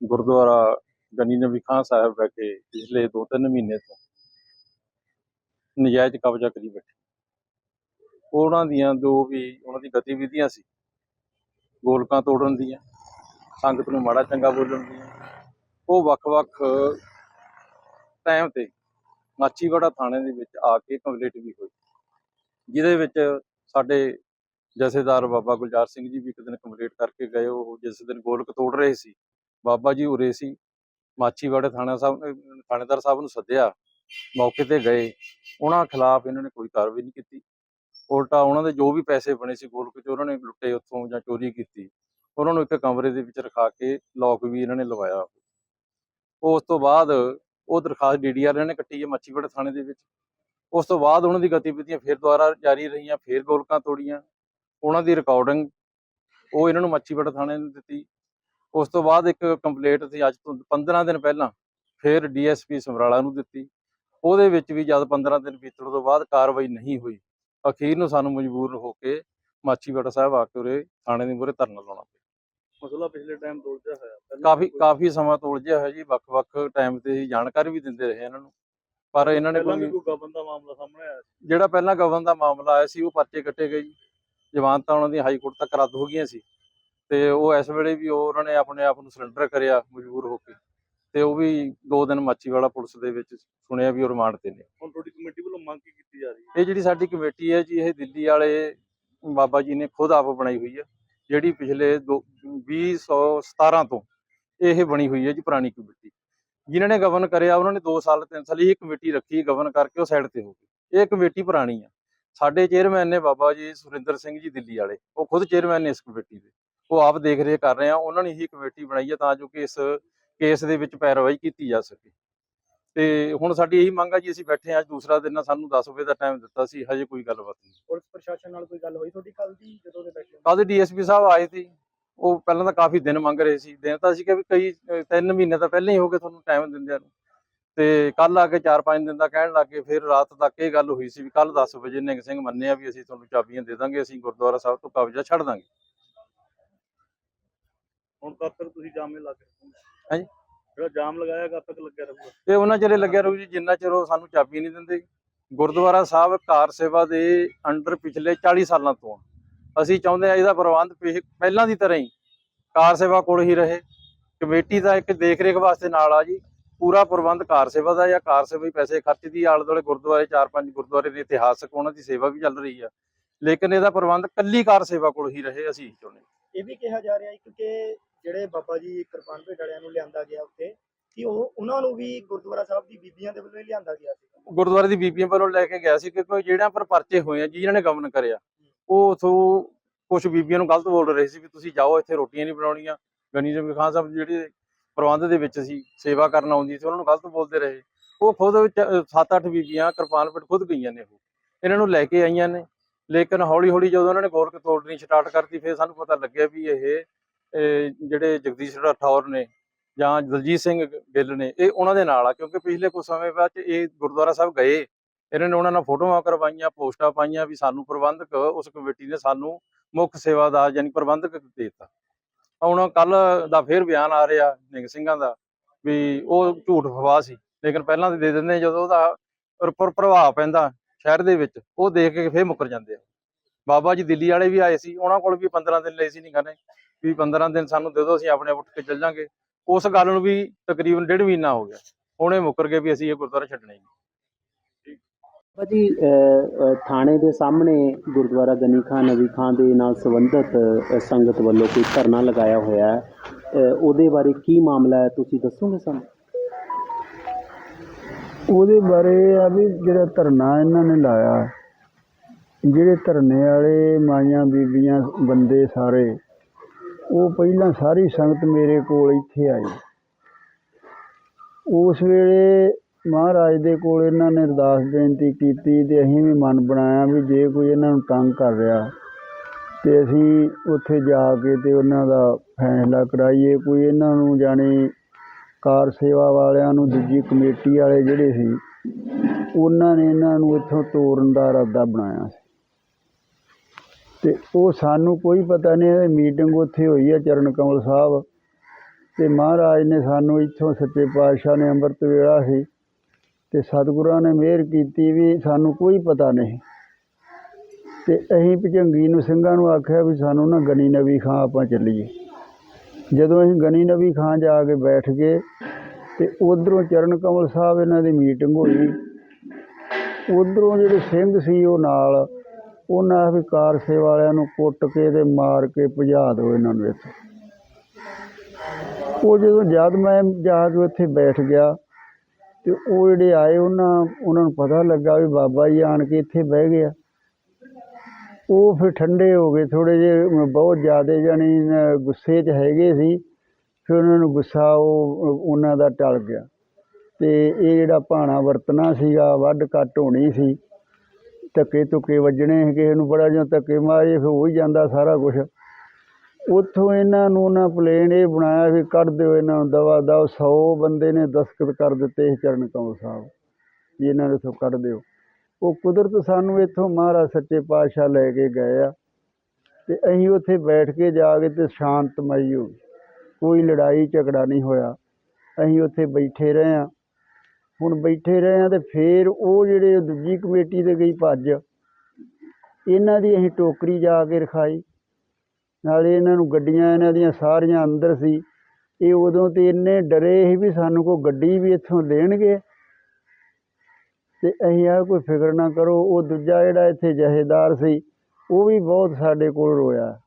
ਗੁਰਦੁਆਰਾ ਗਨੀ ਨਬੀ ਖਾਨ ਸਾਹਿਬ ਵਿਖੇ ਪਿਛਲੇ 2-3 ਮਹੀਨੇ ਤੋਂ ਨਜਾਇਜ਼ ਕਬਜ਼ਾ ਕਰੀ ਬੈਠੇ। ਉਹਨਾਂ ਦੀਆਂ ਜੋ ਵੀ ਉਹਨਾਂ ਦੀ ਗਤੀਵਿਧੀਆਂ ਸੀ, ਗੋਲਕਾਂ ਤੋੜਨ ਦੀਆਂ, ਸੰਗਤ ਨੂੰ ਮਾੜਾ ਚੰਗਾ ਬੋਲਣ ਦੀਆਂ, ਉਹ ਵੱਖ-ਵੱਖ ਟਾਈਮ ਤੇ ਮਾਚੀਵਾੜਾ ਥਾਣੇ ਦੇ ਵਿੱਚ ਆ ਕੇ ਕੰਪਲੀਟ ਵੀ ਹੋਈ। ਜਿਹਦੇ ਵਿੱਚ ਸਾਡੇ ਜਥੇਦਾਰ ਬਾਬਾ ਗੁਲਜ਼ਾਰ ਸਿੰਘ ਜੀ ਵੀ ਇੱਕ ਦਿਨ ਕੰਪਲੀਟ ਕਰਕੇ ਗਏ, ਉਹ ਜਿਸ ਦਿਨ ਗੋਲਕ ਤੋੜ ਰਹੇ ਸੀ, ਬਾਬਾ ਜੀ ਉਰੇ ਸੀ ਮਾਚੀਵਾੜਾ ਥਾਣਾ ਸਾਹਿਬ ਨੇ ਥਾਣੇਦਾਰ ਸਾਹਿਬ ਨੂੰ ਸੱਦਿਆ, ਮੌਕੇ ਤੇ ਗਏ, ਉਹਨਾਂ ਖਿਲਾਫ ਇਹਨਾਂ ਨੇ ਕੋਈ ਕਾਰਵਾਈ ਨਹੀਂ ਕੀਤੀ, ਉਲਟਾ ਉਹਨਾਂ ਦੇ ਜੋ ਵੀ ਪੈਸੇ ਬਣੇ ਸੀ ਗੋਲਕ 'ਚ, ਉਹਨਾਂ ਨੇ ਲੁੱਟੇ ਉੱਥੋਂ ਜਾਂ ਚੋਰੀ ਕੀਤੀ, ਉਹਨਾਂ ਨੂੰ ਇੱਕ ਕਮਰੇ ਦੇ ਵਿੱਚ ਰਖਾ ਕੇ ਲੋਕ ਵੀ ਇਹਨਾਂ ਨੇ ਲਵਾਇਆ। ਉਸ ਤੋਂ ਬਾਅਦ ਉਹ ਦਰਖਾਸਤ ਡੀਡੀਆਰ ਇਹਨਾਂ ਨੇ ਕੱਟੀ ਹੈ ਮੱਛੀਵਾੜਾ ਥਾਣੇ ਦੇ ਵਿੱਚ, ਉਸ ਤੋਂ ਬਾਅਦ ਉਹਨਾਂ ਦੀ ਗਤੀਵਿਧੀਆਂ ਫਿਰ ਦੁਬਾਰਾ ਜਾਰੀ ਰਹੀਆਂ, ਫਿਰ ਗੋਲਕਾਂ ਤੋੜੀਆਂ ਉਹਨਾਂ ਦੀ ਰਿਕਾਰਡਿੰਗ ਉਹ ਇਹਨਾਂ ਨੂੰ ਮੱਛੀਵਾੜਾ ਥਾਣੇ ਨੂੰ ਦਿੱਤੀ। ਉਸ ਤੋਂ ਬਾਅਦ ਇੱਕ ਕੰਪਲੇਂਟ ਸੀ ਅੱਜ ਤੋਂ 15 ਦਿਨ ਪਹਿਲਾਂ ਫਿਰ ਡੀਐਸਪੀ ਸਮਰਾਲਾ ਨੂੰ ਦਿੱਤੀ। ਉਹਦੇ ਵਿੱਚ ਵੀ ਜਦ 15 ਦਿਨ ਬੀਤਣ ਤੋਂ ਬਾਅਦ ਕਾਰਵਾਈ ਨਹੀਂ ਹੋਈ ਅਖੀਰ ਨੂੰ ਸਾਨੂੰ ਮਜਬੂਰ ਹੋ ਕੇ ਮਾਚੀਵਾੜਾ ਸਾਹਿਬ ਆ ਕੇ ਉਰੇ ਥਾਣੇ ਦੇ ਮੂਹਰੇ ਧਰਨਾ ਲਾਉਣਾ ਪਿਆ। ਮਸਲਾ ਪਿਛਲੇ ਟਾਈਮ ਤੋਂ ਉਲਝਿਆ ਹੋਇਆ। ਕਾਫੀ ਕਾਫੀ ਸਮਾਂ ਤੋਂ ਉਲਝਿਆ ਹੋਇਆ ਜੀ ਵੱਖ-ਵੱਖ ਟਾਈਮ ਤੇ ਹੀ ਜਾਣਕਾਰੀ ਵੀ ਦਿੰਦੇ ਰਹੇ ਇਹਨਾਂ ਨੂੰ। ਪਰ ਇਹਨਾਂ ਨੇ ਕੋਈ ਗਬਨ ਦਾ ਮਾਮਲਾ ਸਾਹਮਣੇ ਆਇਆ ਜਿਹੜਾ ਪਹਿਲਾਂ ਗਵਨ ਦਾ ਮਾਮਲਾ ਆਇਆ ਸੀ ਉਹ ਪਰਚੇ ਕੱਟੇ ਗਏ ਜੀ। ਜ਼ਮਾਨਤਾਂ ਉਹਨਾਂ ਦੀ ਹਾਈ ਕੋਰਟ ਤੱਕ ਰੱਦ ਹੋ ਗਈਆਂ ਸੀ। ਤੇ ਉਹ ਇਸ ਵੇਲੇ ਵੀ ਉਹ ਉਹਨਾਂ ਨੇ ਆਪਣੇ ਆਪ ਨੂੰ ਸਰੈਂਡਰ ਕਰਿਆ ਮਜਬੂਰ ਹੋ ਕੇ। ਤੇ ਉਹ ਵੀ ਦੋ ਦਿਨ ਮਾਚੀਵਾੜਾ ਪੁਲਿਸ ਦੇ ਵਿੱਚ ਸੁਣਿਆ ਵੀ ਉਹ ਰਿਮਾਂਡ ਤੇ ਨੇ। ਹੁਣ ਤੁਹਾਡੀ ਕਮੇਟੀ ਵੱਲੋਂ ਮੰਗ ਕੀ ਕੀਤੀ ਜਾ ਰਹੀ ਹੈ? ਇਹ ਜਿਹੜੀ ਸਾਡੀ ਕਮੇਟੀ ਹੈ ਜੀ ਇਹ ਦਿੱਲੀ ਵਾਲੇ ਬਾਬਾ ਜੀ ਨੇ ਖੁਦ ਆਪ ਬਣਾਈ ਹੋਈ ਹੈ। ਜਿਹੜੀ ਪਿਛਲੇ ਦੋ- 2017 ਤੋਂ ਇਹ ਬਣੀ ਹੋਈ ਹੈ ਜੀ ਪੁਰਾਣੀ ਕਮੇਟੀ। ਜਿਨ੍ਹਾਂ ਨੇ ਗਵਰਨ ਕਰਿਆ ਉਹਨਾਂ ਨੇ 2 ਸਾਲ 3 ਸਾਲ ਇਹ ਕਮੇਟੀ ਰੱਖੀ ਗਵਰਨ ਕਰਕੇ ਉਹ ਸਾਈਡ ਤੇ ਹੋ ਗਈ ਇਹ ਕਮੇਟੀ ਪੁਰਾਣੀ ਆ। ਸਾਡੇ ਚੇਅਰਮੈਨ ਨੇ ਬਾਬਾ ਜੀ ਸੁਰਿੰਦਰ ਸਿੰਘ ਜੀ ਦਿੱਲੀ ਵਾਲੇ ਉਹ ਖੁਦ ਚੇਅਰਮੈਨ ਨੇ ਇਸ ਕਮੇਟੀ ਦੇ। ਉਹ ਆਪ ਦੇਖ ਰੇਖ ਕਰ ਰਹੇ ਆ ਉਹਨਾਂ ਨੇ ਹੀ ਕਮੇਟੀ ਬਣਾਈ ਹੈ ਤਾਂ ਜੋ ਕਿ ਇਸ ਕੇਸ ਦੇ ਵਿੱਚ ਪੈਰਵਾਈ ਕੀਤੀ ਜਾ ਸਕੇ। ਤੇ ਹੁਣ ਸਾਡੀ ਇਹੀ ਮੰਗ ਆ ਜੀ ਅਸੀਂ ਬੈਠੇ ਅੱਜ ਦੂਸਰਾ ਦਿਨ ਆ ਸਾਨੂੰ 10 ਵਜੇ ਦਾ ਟਾਈਮ ਦਿੱਤਾ ਸੀ ਹਜੇ ਕੋਈ ਗੱਲਬਾਤ ਨਹੀਂ। ਪੁਲਿਸ ਪ੍ਰਸ਼ਾਸਨ ਨਾਲ ਕੋਈ ਗੱਲ ਹੋਈ ਤੁਹਾਡੀ ਕੱਲ ਦੀ ਜਦੋਂ ਦੇ ਬੈਠੇ ਕੱਲ੍ਹ ਡੀਐਸਪੀ ਸਾਹਿਬ ਆਏ ਸੀ ਉਹ ਪਹਿਲਾਂ ਤਾਂ ਕਾਫੀ ਦਿਨ ਮੰਗ ਰਹੇ ਸੀ ਦਿਨ ਤਾਂ ਅਸੀਂ ਕਿ ਕਈ ਅਹ, ਤਿੰਨ ਮਹੀਨੇ ਤਾਂ ਪਹਿਲਾਂ ਹੀ ਹੋ ਗਏ ਤੁਹਾਨੂੰ ਟਾਈਮ ਦਿੰਦਿਆਂ ਨੂੰ। ਤੇ ਕੱਲ ਆ ਕੇ 4-5 ਦਿਨ ਦਾ ਕਹਿਣ ਲੱਗੇ ਫਿਰ ਰਾਤ ਤੱਕ ਇਹ ਗੱਲ ਹੋਈ ਸੀ ਵੀ ਕੱਲ 10 ਵਜੇ ਨਿੰਗ ਸਿੰਘ ਮੰਨਿਆ ਵੀ ਅਸੀਂ ਤੁਹਾਨੂੰ ਚਾਬੀਆਂ ਦੇ ਦਾਂਗੇ ਅਸੀਂ ਗੁਰਦੁਆਰਾ ਸਾਹਿਬ ਤੋਂ ਕਬਜ਼ਾ ਛੱਡ ਦਾਂਗੇ। ਹੁਣ ਕਦ ਤੱਕ ਤੁਸੀਂ ਜਾਮੇ ਲਾ ਕੇ ਹਾਂਜੀ। ਜਿਹੜਾ ਜਾਮ ਲਗਾਇਆ ਕਦ ਤੱਕ ਲੱਗਿਆ ਰਹੂਗਾ? ਤੇ ਉਹਨਾਂ ਚਿਰੇ ਲੱਗਿਆ ਰਹੂ ਜੀ ਜਿੰਨਾ ਚਿਰ ਉਹ ਸਾਨੂੰ ਚਾਬੀ ਨਹੀਂ ਦਿੰਦੇ। ਗੁਰਦੁਆਰਾ ਸਾਹਿਬ ਕਾਰ ਸੇਵਾ ਦੇ ਅੰਡਰ ਪਿਛਲੇ 40 ਸਾਲਾਂ ਤੋਂ। ਅਸੀਂ ਚਾਹੁੰਦੇ ਆ ਇਹਦਾ ਪ੍ਰਬੰਧ ਪਹਿਲਾਂ ਦੀ ਤਰ੍ਹਾਂ ਹੀ ਕਾਰ ਸੇਵਾ ਕੋਲ ਹੀ ਰਹੇ। ਕਮੇਟੀ ਦਾ ਇੱਕ ਦੇਖ ਰੇਖ ਵਾਸਤੇ ਨਾਲ ਆ ਜੀ। ਪੂਰਾ ਪ੍ਰਬੰਧ ਕਾਰ ਸੇਵਾ ਦਾ ਜਾਂ ਕਾਰ ਸੇਵਾ ਹੀ ਪੈਸੇ ਖਰਚਦੀ ਆਲੇ ਦੁਆਲੇ ਗੁਰਦੁਆਰੇ ਚਾਰ ਪੰਜ ਗੁਰਦੁਆਰੇ ਦੇ ਇਤਿਹਾਸਕ ਉਹਨਾਂ ਦੀ ਸੇਵਾ ਵੀ ਚੱਲ ਰਹੀ ਆ। ਲੇਕਿਨ ਇਹਦਾ ਪ੍ਰਬੰਧ ਕੱਲੀ ਕਾਰ ਸੇਵਾ ਕੋਲ ਹੀ ਰਹੇ ਅਸੀਂ ਚਾਹੁੰਦੇ ਹਾਂ। ਇਹ ਵੀ ਕਿਹਾ ਜਾ ਰਿਹਾ ਇੱਕ ਕਿ ਜਿਹੜੇ ਬਾਬਾ ਜੀ ਕਿਰਪਾਨ ਭੇਟ ਵਾਲਿਆਂ ਨੂੰ ਲਿਆਂਦਾ ਗਿਆ ਉੱਤੇ ਕਿ ਉਹ ਉਹਨਾਂ ਨੂੰ ਵੀ ਗੁਰਦੁਆਰਾ ਸਾਹਿਬ ਦੀ ਬੀਬੀਆਂ ਦੇ ਵੱਲੋਂ ਹੀ ਲਿਆਂਦਾ ਗਿਆ ਸੀ। ਗੁਰਦੁਆਰੇ ਦੀ ਬੀਬੀਆਂ ਵੱਲੋਂ ਲੈ ਕੇ ਗਿਆ ਸੀ ਕਿਉਂਕਿ ਜਿਹੜਿਆਂ ਪਰ ਪਰਚੇ ਹੋਏ ਆ ਜਿਨ੍ਹਾਂ ਨੇ ਗਮਨ ਕਰਿਆ। ਉਹ ਉਥੋਂ ਕੁਝ ਬੀਬੀਆਂ ਨੂੰ ਗਲਤ ਬੋਲ ਰਹੇ ਸੀ ਵੀ ਤੁਸੀਂ ਜਾਓ ਇੱਥੇ ਰੋਟੀਆਂ ਨਹੀਂ ਬਣਾਉਣੀਆਂ। ਗਨੀ ਜਮ ਖਾਨ ਸਾਹਿਬ ਜਿਹੜੇ ਪ੍ਰਬੰਧ ਦੇ ਵਿੱਚ ਸੀ, ਸੇਵਾ ਕਰਨ ਆਉਂਦੀ ਸੀ, ਉਹਨਾਂ ਨੂੰ ਗਲਤ ਬੋਲਦੇ ਰਹੇ। ਉਹ ਖੁਦ ਵਿੱਚ 7-8 ਬੀਬੀਆਂ ਕਿਰਪਾਨ ਪਿੱਟ ਖੁਦ ਗਈਆਂ ਨੇ ਉਹ। ਇਹਨਾਂ ਨੂੰ ਲੈ ਕੇ ਆਈਆਂ ਨੇ। ਲੇਕਿਨ ਹੌਲੀ ਹੌਲੀ ਜਦੋਂ ਉਹਨਾਂ ਨੇ ਗੋਲਕ ਤੋੜਨੀ ਸਟਾਰਟ ਕਰਤੀ, ਫਿਰ ਸਾਨੂੰ ਪਤਾ ਲੱਗਿਆ ਵੀ ਇਹ ਜਿਹੜੇ ਜਗਦੀਸ਼ ਰਾਠੌਰ ਨੇ ਜਾਂ ਦਲਜੀਤ ਸਿੰਘ ਗਿੱਲ ਨੇ, ਇਹ ਉਹਨਾਂ ਦੇ ਨਾਲ ਆ, ਕਿਉਂਕਿ ਪਿਛਲੇ ਕੁਝ ਸਮੇਂ ਬਾਅਦ 'ਚ ਇਹ ਗੁਰਦੁਆਰਾ ਸਾਹਿਬ ਗਏ। ਇਹਨਾਂ ਨੇ ਉਹਨਾਂ ਨਾਲ ਫੋਟੋਆਂ ਕਰਵਾਈਆਂ, ਪੋਸਟਾਂ ਪਾਈਆਂ ਵੀ ਸਾਨੂੰ ਪ੍ਰਬੰਧਕ, ਉਸ ਕਮੇਟੀ ਨੇ ਸਾਨੂੰ ਮੁੱਖ ਸੇਵਾਦਾਰ ਯਾਨੀ ਪ੍ਰਬੰਧਕ ਦੇ ਦਿੱਤਾ। ਹੁਣ ਕੱਲ ਦਾ ਫੇਰ ਬਿਆਨ ਆ ਰਿਹਾ ਨਿੰਗ ਸਿੰਘਾਂ ਦਾ ਵੀ ਉਹ ਝੂਠ ਫਵਾ ਸੀ। ਲੇਕਿਨ ਪਹਿਲਾਂ ਤਾਂ ਦੇ ਦਿੰਦੇ ਜਦੋਂ ਉਹਦਾ ਉੱਪਰ ਪ੍ਰਭਾਵ ਪੈਂਦਾ ਸ਼ਹਿਰ ਦੇ ਵਿੱਚ, ਉਹ ਦੇਖ ਕੇ ਫੇਰ ਮੁੱਕਰ ਜਾਂਦੇ ਆ। ਬਾਬਾ ਜੀ ਦਿੱਲੀ ਵਾਲੇ ਵੀ ਆਏ ਸੀ, ਉਹਨਾਂ ਕੋਲ ਵੀ 15 ਦਿਨ ਲਈ ਸੀ ਨਹੀਂ ਕਹਿੰਦੇ ਵੀ 15 ਦਿਨ ਸਾਨੂੰ ਦੇ ਦਿਓ, ਅਸੀਂ ਆਪਣੇ ਆਪ ਉੱਠ ਕੇ ਚੱਲ ਜਾਾਂਗੇ। ਉਸ ਗੱਲ ਨੂੰ ਵੀ ਤਕਰੀਬਨ ਡੇਢ ਮਹੀਨਾ ਹੋ ਗਿਆ। ਹੁਣੇ ਮੁੱਕਰ ਗਏ ਵੀ ਅਸੀਂ ਇਹ ਗੁਰਦੁਆਰਾ ਛੱਡਣਾ ਹੀ ਨਹੀਂ। ਭਾਜੀ ਥਾਣੇ ਦੇ ਸਾਹਮਣੇ ਗੁਰਦੁਆਰਾ ਗਨੀ ਖਾਨ ਨਬੀ ਖਾਨ ਦੇ ਨਾਲ ਸੰਬੰਧਿਤ ਸੰਗਤ ਵੱਲੋਂ ਕੋਈ ਧਰਨਾ ਲਗਾਇਆ ਹੋਇਆ ਹੈ ਉਹਦੇ ਬਾਰੇ ਕੀ ਮਾਮਲਾ ਹੈ? ਤੁਸੀਂ ਦੱਸੋਗੇ ਸਾਨੂੰ? ਉਹਦੇ ਬਾਰੇ ਆ ਵੀ ਜਿਹੜਾ ਧਰਨਾ ਇਹਨਾਂ ਨੇ ਲਾਇਆ, ਜਿਹੜੇ ਧਰਨੇ ਵਾਲੇ ਮਾਈਆਂ, ਬੀਬੀਆਂ, ਬੰਦੇ ਸਾਰੇ, ਉਹ ਪਹਿਲਾਂ ਸਾਰੀ ਸੰਗਤ ਮੇਰੇ ਕੋਲ ਇੱਥੇ ਆਈ। ਉਸ ਵੇਲੇ ਮਹਾਰਾਜ ਦੇ ਕੋਲ ਇਹਨਾਂ ਨੇ ਅਰਦਾਸ ਬੇਨਤੀ ਕੀਤੀ ਤੇ ਅਸੀਂ ਵੀ ਮਨ ਬਣਾਇਆ ਵੀ ਜੇ ਕੋਈ ਇਹਨਾਂ ਨੂੰ ਤੰਗ ਕਰ ਰਿਹਾ ਤੇ ਅਸੀਂ ਉੱਥੇ ਜਾ ਕੇ ਤੇ ਉਹਨਾਂ ਦਾ ਫੈਸਲਾ ਕਰਾਈਏ। ਕੋਈ ਇਹਨਾਂ ਨੂੰ ਜਾਣੀ ਕਾਰ ਸੇਵਾ ਵਾਲਿਆਂ ਨੂੰ ਦੂਜੀ ਕਮੇਟੀ ਵਾਲੇ ਜਿਹੜੇ ਸੀ, ਉਹਨਾਂ ਨੇ ਇਹਨਾਂ ਨੂੰ ਇੱਥੋਂ ਤੋਰਨ ਦਾ ਇਰਾਦਾ ਬਣਾਇਆ ਸੀ। ਤੇ ਉਹ ਸਾਨੂੰ ਕੋਈ ਪਤਾ ਨਹੀਂ, ਇਹ ਮੀਟਿੰਗ ਉੱਥੇ ਹੋਈ ਹੈ ਚਰਨ ਕਮਲ ਸਾਹਿਬ। ਤੇ ਮਹਾਰਾਜ ਨੇ ਸਾਨੂੰ ਇੱਥੋਂ ਸੱਚੇ ਪਾਤਸ਼ਾਹ ਨੇ ਅੰਮ੍ਰਿਤ ਵੇਲਾ ਸੀ। ਤੇ ਸਤਿਗੁਰਾਂ ਨੇ ਮਿਹਰ ਕੀਤੀ ਵੀ ਸਾਨੂੰ ਕੋਈ ਪਤਾ ਨਹੀਂ। ਤੇ ਅਸੀਂ ਭਜੰਗੀ ਨੂੰ ਸਿੰਘਾਂ ਨੂੰ ਆਖਿਆ ਵੀ ਸਾਨੂੰ ਨਾ ਗਨੀ ਨਬੀ ਖਾਂ ਆਪਾਂ ਚੱਲੀਏ। ਜਦੋਂ ਅਸੀਂ ਗਨੀ ਨਬੀ ਖਾਂ ਜਾ ਕੇ ਬੈਠ ਗਏ ਤੇ ਉਧਰੋਂ ਚਰਨ ਕਮਲ ਸਾਹਿਬ ਇਹਨਾਂ ਦੀ ਮੀਟਿੰਗ ਹੋਈ। ਉਧਰੋਂ ਜਿਹੜੇ ਸਿੰਘ ਸੀ ਉਹ ਨਾਲ, ਉਹਨਾਂ ਆਖਿਆ ਵੀ ਕਾਰ ਸੇਵਾ ਵਾਲਿਆਂ ਨੂੰ ਕੁੱਟ ਕੇ ਤੇ ਮਾਰ ਕੇ ਭਜਾ ਦਿਓ ਇਹਨਾਂ ਨੂੰ ਇੱਥੇ। ਉਹ ਜਦੋਂ ਜਦ ਮੈਂ ਜਾ ਕੇ ਉੱਥੇ ਬੈਠ ਗਿਆ ਤੇ ਉਹ ਜਿਹੜੇ ਆਏ ਉਹਨਾਂ ਉਹਨਾਂ ਨੂੰ ਪਤਾ ਲੱਗਾ ਵੀ ਬਾਬਾ ਜੀ ਆਣ ਕੇ ਇੱਥੇ ਬਹਿ ਗਿਆ ਉਹ ਫਿਰ ਠੰਡੇ ਹੋ ਗਏ ਥੋੜੇ ਜਿਹੇ ਬਹੁਤ ਜ਼ਿਆਦਾ ਜਾਣੀ ਗੁੱਸੇ 'ਚ ਹੈਗੇ ਸੀ। ਫਿਰ ਉਹਨਾਂ ਨੂੰ ਗੁੱਸਾ ਉਹ, ਉਹਨਾਂ ਦਾ ਟਲ ਗਿਆ। ਤੇ ਇਹ ਜਿਹੜਾ ਭਾਣਾ ਵਰਤਣਾ ਸੀਗਾ ਵੱਢ ਕੱਟ ਹੋਣੀ ਸੀ। ਧੱਕੇ ਧੁੱਕੇ ਵੱਜਣੇ ਕਿਸੇ ਨੂੰ ਬੜਾ ਜਿਹਾ ਧੱਕੇ ਮਾਰੇ ਫਿਰ ਹੋ ਹੀ ਜਾਂਦਾ ਸਾਰਾ ਕੁਝ ਉੱਥੋਂ ਇਹਨਾਂ ਨੂੰ ਉਹਨਾਂ ਪਲੇਨ ਇਹ ਬਣਾਇਆ ਵੀ ਕੱਢ ਦਿਓ ਇਹਨਾਂ ਨੂੰ, ਦਵਾ ਦਵ, ਸੌ ਬੰਦੇ ਨੇ ਦਸਤਖਤ ਕਰ ਦਿੱਤੇ ਸੀ ਚਰਨ ਕਮਲ ਸਾਹਿਬ, ਵੀ ਇਹਨਾਂ ਨੂੰ ਇੱਥੋਂ ਕੱਢ ਦਿਓ। ਉਹ ਕੁਦਰਤ ਸਾਨੂੰ ਇੱਥੋਂ ਮਹਾਰਾਜ ਸੱਚੇ ਪਾਤਸ਼ਾਹ ਲੈ ਕੇ ਗਏ ਆ ਤੇ ਅਸੀਂ ਉੱਥੇ ਬੈਠ ਕੇ ਜਾ ਕੇ ਤੇ ਸ਼ਾਂਤਮਈ ਹੋ ਕੋਈ ਲੜਾਈ ਝਗੜਾ ਨਹੀਂ ਹੋਇਆ। ਅਸੀਂ ਉੱਥੇ ਬੈਠੇ ਰਹੇ ਆ ਹੁਣ ਬੈਠੇ ਰਹੇ ਆ ਤੇ ਫੇਰ ਉਹ ਜਿਹੜੇ ਦੂਜੀ ਕਮੇਟੀ ਤੇ ਗਈ ਭੱਜ, ਇਹਨਾਂ ਦੀ ਅਸੀਂ ਟੋਕਰੀ ਜਾ ਕੇ ਰਖਾਈ। ਨਾਲੇ ਇਹਨਾਂ ਨੂੰ ਗੱਡੀਆਂ, ਇਹਨਾਂ ਦੀਆਂ ਸਾਰੀਆਂ ਅੰਦਰ ਸੀ। ਇਹ ਉਦੋਂ ਤੇ ਇੰਨੇ ਡਰੇ ਸੀ ਵੀ ਸਾਨੂੰ ਕੋਈ ਗੱਡੀ ਵੀ ਇੱਥੋਂ ਲੈਣਗੇ ਤੇ ਅਸੀਂ ਆ ਕੋਈ ਫਿਕਰ ਨਾ ਕਰੋ, ਉਹ ਦੂਜਾ ਜਿਹੜਾ ਇੱਥੇ ਜਹੇਦਾਰ ਸੀ, ਉਹ ਵੀ ਬਹੁਤ ਸਾਡੇ ਕੋਲ ਰੋਇਆ।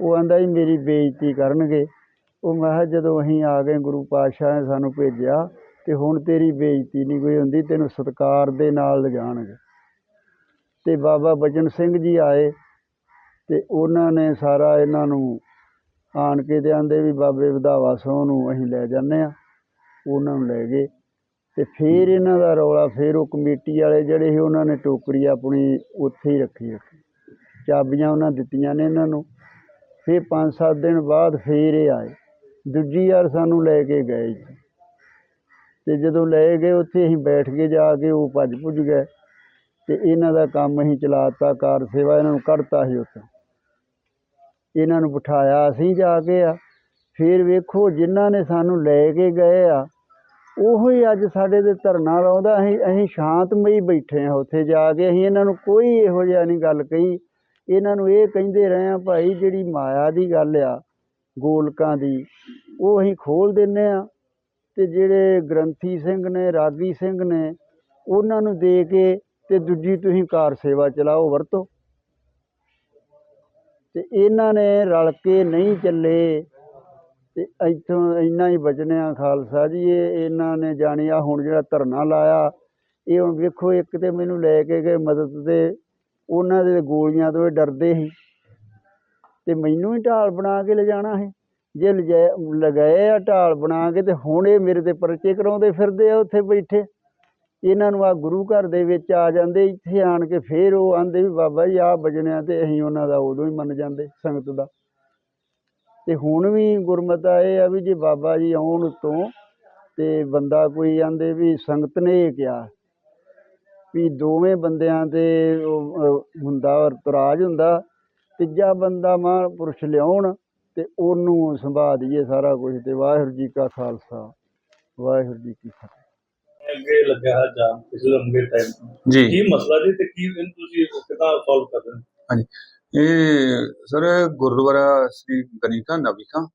ਉਹ ਆਂਦਾ ਜੀ, ਮੇਰੀ ਬੇਇੱਜ਼ਤੀ ਕਰਨਗੇ। ਉਹ ਮੈਂ ਕਿਹਾ, ਜਦੋਂ ਅਸੀਂ ਆ ਗਏ, ਗੁਰੂ ਪਾਤਸ਼ਾਹ ਨੇ ਸਾਨੂੰ ਭੇਜਿਆ ਤੇ ਹੁਣ ਤੇਰੀ ਬੇਇੱਜ਼ਤੀ ਨਹੀਂ ਕੋਈ ਹੁੰਦੀ, ਤੈਨੂੰ ਸਤਿਕਾਰ ਦੇ ਨਾਲ ਲਿਜਾਣਗੇ। ਤੇ ਬਾਬਾ ਬਚਨ ਸਿੰਘ ਜੀ ਆਏ। ਤੇ ਉਹਨਾਂ ਨੇ ਸਾਰਾ ਇਹਨਾਂ ਨੂੰ ਆਣ ਕੇ ਤੇ ਆਂਦੇ ਵੀ ਬਾਬੇ ਵਧਾਵਾ ਸੋਹ ਨੂੰ ਅਸੀਂ ਲੈ ਜਾਂਦੇ ਆ ਉਹਨਾਂ ਨੂੰ ਲੈ ਗਏ ਤੇ ਫਿਰ ਇਹਨਾਂ ਦਾ ਰੌਲਾ, ਫਿਰ ਉਹ ਕਮੇਟੀ ਵਾਲੇ ਜਿਹੜੇ ਸੀ ਉਹਨਾਂ ਨੇ ਟੋਕਰੀ ਆਪਣੀ ਉੱਥੇ ਹੀ ਰੱਖੀ ਰੱਖੀ। ਚਾਬੀਆਂ ਉਹਨਾਂ ਦਿੱਤੀਆਂ ਨੇ ਇਹਨਾਂ ਨੂੰ। ਫਿਰ 5-7 ਦਿਨ ਬਾਅਦ ਫਿਰ ਇਹ ਆਏ। ਦੂਜੀ ਵਾਰ ਸਾਨੂੰ ਲੈ ਕੇ ਗਏ ਜੀ। ਤੇ ਜਦੋਂ ਲੈ ਗਏ, ਉੱਥੇ ਅਸੀਂ ਬੈਠ ਕੇ ਜਾ ਕੇ ਉਹ ਭੱਜ ਭੁੱਜ ਗਏ ਤੇ ਇਹਨਾਂ ਦਾ ਕੰਮ ਅਸੀਂ ਚਲਾਤਾ, ਕਾਰ ਸੇਵਾ ਇਹਨਾਂ ਨੂੰ ਕੱਢਤਾ ਸੀ ਉੱਥੋਂ। ਇਹਨਾਂ ਨੂੰ ਬਿਠਾਇਆ ਅਸੀਂ ਜਾ ਕੇ ਆ। ਫਿਰ ਵੇਖੋ ਜਿਨ੍ਹਾਂ ਨੇ ਸਾਨੂੰ ਲੈ ਕੇ ਗਏ ਆ, ਉਹੋ ਹੀ ਅੱਜ ਸਾਡੇ ਤੇ ਧਰਨਾ ਲਾਉਂਦਾ। ਅਸੀਂ ਅਸੀਂ ਸ਼ਾਂਤਮਈ ਬੈਠੇ ਆ ਉੱਥੇ ਜਾ ਕੇ। ਅਸੀਂ ਇਹਨਾਂ ਨੂੰ ਕੋਈ ਇਹੋ ਜਿਹਾ ਨਹੀਂ ਗੱਲ ਕਹੀ। ਇਹਨਾਂ ਨੂੰ ਇਹ ਕਹਿੰਦੇ ਰਹੇ ਆ, ਭਾਈ ਜਿਹੜੀ ਮਾਇਆ ਦੀ ਗੱਲ ਆ, ਗੋਲਕਾਂ ਦੀ, ਉਹ ਅਸੀਂ ਖੋਲ ਦਿੰਨੇ ਆ। ਤੇ ਜਿਹੜੇ ਗ੍ਰੰਥੀ ਸਿੰਘ ਨੇ, ਰਾਗੀ ਸਿੰਘ ਨੇ, ਉਹਨਾਂ ਨੂੰ ਦੇ ਕੇ ਤੇ ਦੂਜੀ ਤੁਸੀਂ ਕਾਰ ਸੇਵਾ ਚਲਾਓ, ਵਰਤੋ। ਅਤੇ ਇਹਨਾਂ ਨੇ ਰਲ ਕੇ ਨਹੀਂ ਚੱਲੇ ਅਤੇ ਇੱਥੋਂ ਇੰਨਾ ਹੀ ਬਚਣਿਆ ਖਾਲਸਾ ਜੀ, ਇਹ ਇਹਨਾਂ ਨੇ ਜਾਣੀ ਆ ਹੁਣ ਜਿਹੜਾ ਧਰਨਾ ਲਾਇਆ, ਇਹ ਹੁਣ ਵੇਖੋ ਇੱਕ ਤਾਂ ਮੈਨੂੰ ਲੈ ਕੇ ਗਏ ਮਦਦ ਤੇ, ਉਹਨਾਂ ਦੇ ਗੋਲੀਆਂ ਤੋਂ ਇਹ ਡਰਦੇ ਸੀ ਅਤੇ ਮੈਨੂੰ ਹੀ ਢਾਲ ਬਣਾ ਕੇ ਲਿਜਾਣਾ ਹੈ ਜੇ ਲਿਜਾ- ਲਗਾਏ ਆ ਢਾਲ ਬਣਾ ਕੇ ਤੇ ਹੁਣ ਇਹ ਮੇਰੇ ਤੇ ਪਰਚੇ ਕਰਾਉਂਦੇ ਫਿਰਦੇ ਆ ਉੱਥੇ ਬੈਠੇ। ਇਹਨਾਂ ਨੂੰ ਆ ਗੁਰੂ ਘਰ ਦੇ ਵਿੱਚ ਆ ਜਾਂਦੇ ਇੱਥੇ ਆਣ ਕੇ ਫੇਰ ਉਹ ਆਂਦੇ ਵੀ ਬਾਬਾ ਜੀ ਆ ਬਜਣਿਆ ਤੇ ਅਸੀਂ ਉਹਨਾਂ ਦਾ ਉਦੋਂ ਹੀ ਮੰਨ ਜਾਂਦੇ ਸੰਗਤ ਦਾ। ਤੇ ਹੁਣ ਵੀ ਗੁਰਮਤਾ ਇਹ ਆ ਵੀ ਜੇ ਬਾਬਾ ਜੀ ਆਉਣ ਉੱਤੋਂ ਤੇ ਬੰਦਾ ਕੋਈ ਆਂਦੇ ਵੀ ਸੰਗਤ ਨੇ ਇਹ ਕਿਹਾ ਵੀ ਦੋਵੇਂ ਬੰਦਿਆਂ ਤੇ ਉਹ, ਅਹ, ਹੁੰਦਾ ਇਤਰਾਜ਼ ਹੁੰਦਾ ਤੀਜਾ ਬੰਦਾ ਮਹਾਂਪੁਰਸ਼ ਲਿਆਉਣ ਤੇ ਉਹਨੂੰ ਸੰਭਾ ਦਈਏ ਸਾਰਾ ਕੁਝ ਤੇ ਵਾਹਿਗੁਰੂ ਜੀ ਕਾ ਖਾਲਸਾ ਵਾਹਿਗੁਰੂ ਜੀ ਕੀ ਫਤਿਹ। ਅੱਗੇ ਲੱਗਿਆ ਹੈ ਜਾਮ ਪਿਛਲੇ ਲੰਬੇ ਟਾਈਮ ਜੀ। ਕੀ ਮਸਲਾ ਜੀ ਤੇ ਕੀ ਇਹਨੂੰ ਤੁਸੀਂ ਕਿਦਾਂ ਸੋਲਵ ਕਰ ਰਹੇ ਹੋ? ਇਹ ਸਰ ਗੁਰਦੁਆਰਾ ਸ੍ਰੀ ਗਨੀਕਾ ਨਵੀਖਾ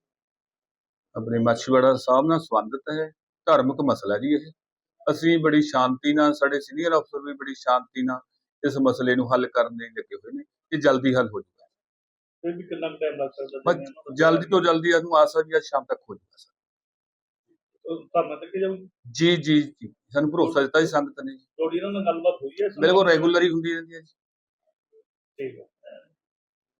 ਆਪਣੇ ਮਾਛੀਵਾੜਾ ਸਾਹਿਬ ਨਾਲ ਸੰਬੰਧਿਤ ਹੈ ਧਾਰਮਿਕ ਮਸਲਾ ਜੀ ਇਹ। ਅਸੀਂ ਬੜੀ ਸ਼ਾਂਤੀ ਨਾਲ ਸਾਡੇ ਸੀਨੀਅਰ ਅਫਸਰ ਵੀ ਬੜੀ ਸ਼ਾਂਤੀ ਨਾਲ ਇਸ ਮਸਲੇ ਨੂੰ ਹੱਲ ਕਰਨ ਦੇ ਲੱਗੇ ਹੋਏ ਨੇ ਇਹ ਜਲਦੀ ਹੱਲ ਹੋ ਜਾਊਗਾ। ਫਿਰ ਵੀ ਕਿੰਨਾ ਟਾਈਮ ਲੱਗ ਸਕਦਾ ਬਸ ਜਲਦੀ ਤੋਂ ਜਲਦੀ ਇਹਨੂੰ ਆਸ ਹੈ ਵੀ ਅੱਜ ਸ਼ਾਮ ਤੱਕ ਹੋ ਜਾਊਗਾ ਧਰਨਾ ਤੱਕ ਜੀ ਜੀ ਜੀ ਸਾਨੂੰ ਭਰੋਸਾ ਦਿੱਤਾ ਜੀ ਸੰਗਤ ਨੇ ਜੀ। ਤੁਹਾਡੀ ਇਹਨਾਂ ਨਾਲ ਗੱਲਬਾਤ ਹੋਈ ਹੈ ਬਿਲਕੁਲ ਰੈਗੂਲਰ ਹੀ ਹੁੰਦੀ ਰਹਿੰਦੀ ਹੈ ਜੀ। ਠੀਕ ਹੈ।